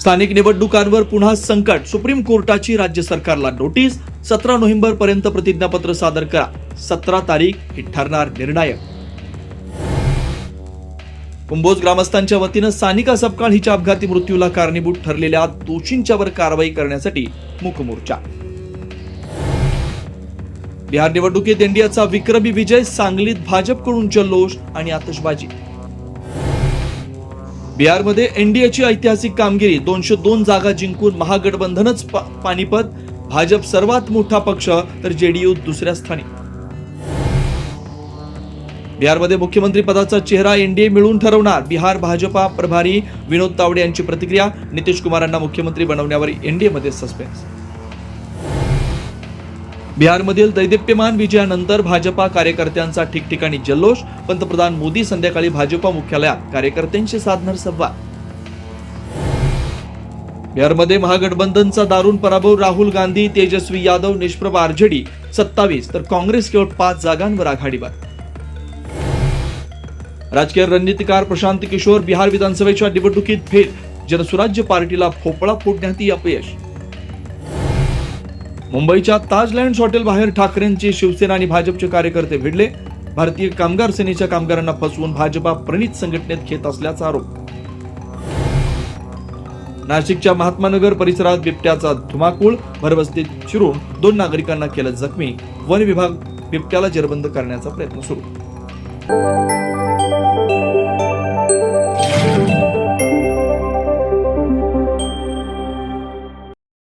स्थानिक निवडणुकांवर पुन्हा संकट. सुप्रीम कोर्टाची राज्य सरकारला नोटीस. सतरा नोव्हेंबर पर्यंत प्रतिज्ञापत्र सादर करा. सतरा तारीख ही ठरणार निर्णायक. कुंभोज ग्रामस्थांच्या वतीनं सानिका सपकाळ हिच्या अपघाती मृत्यूला कारणीभूत ठरलेल्या दोषींच्यावर कारवाई करण्यासाठी मुकमोर्चा बिहार निवडणुकीत एनडीएचा विक्रमी विजय सांगलीत भाजपकडून जल्लोष आणि आतषबाजी. बिहारमध्ये एनडीएची ऐतिहासिक कामगिरी दोनशे दोन जागा जिंकून महागठबंधनच पा- पानिपत भाजप सर्वात मोठा पक्ष तर जेडीयू दुसऱ्या स्थानी. बिहारमध्ये मुख्यमंत्री पदाचा चेहरा एनडीए मिळून ठरवणार. बिहार भाजपा प्रभारी विनोद तावडे यांची प्रतिक्रिया नितीश कुमारांना मुख्यमंत्री बनवण्यावर एनडीएमध्ये सस्पेन्स बिहारमधील दैदिप्यमान विजयानंतर भाजपा कार्यकर्त्यांचा ठिकठिकाणी जल्लोष. पंतप्रधान मोदी संध्याकाळी भाजपा मुख्यालयात. कार्यकर्त्यांशी साधणार संवाद. बिहारमध्ये महागठबंधनचा दारुण पराभव राहुल गांधी तेजस्वी यादव निष्प्रभ आरजेडी सत्तावीस तर काँग्रेस केवळ पाच जागांवर आघाडीवर राजकीय रणनीतिकार प्रशांत किशोर बिहार विधानसभेच्या निवडणुकीत फेल. जनसुराज्य पार्टीला भोपळा फोडण्यात अपयश मुंबईच्या ताज हॉटेल बाहेर ठाकरेंचे शिवसेना आणि भाजपचे कार्यकर्ते भिडले. भारतीय कामगार सेनेच्या कामगारांना फसवून भाजपा प्रणित संघटनेत घेत असल्याचा आरोप. नाशिकच्या महात्मानगर परिसरात बिबट्याचा धुमाकूळ भरवस्तीत शिरून दोन नागरिकांना केलं जखमी. वन विभाग बिबट्याला जेरबंद करण्याचा प्रयत्न सुरू.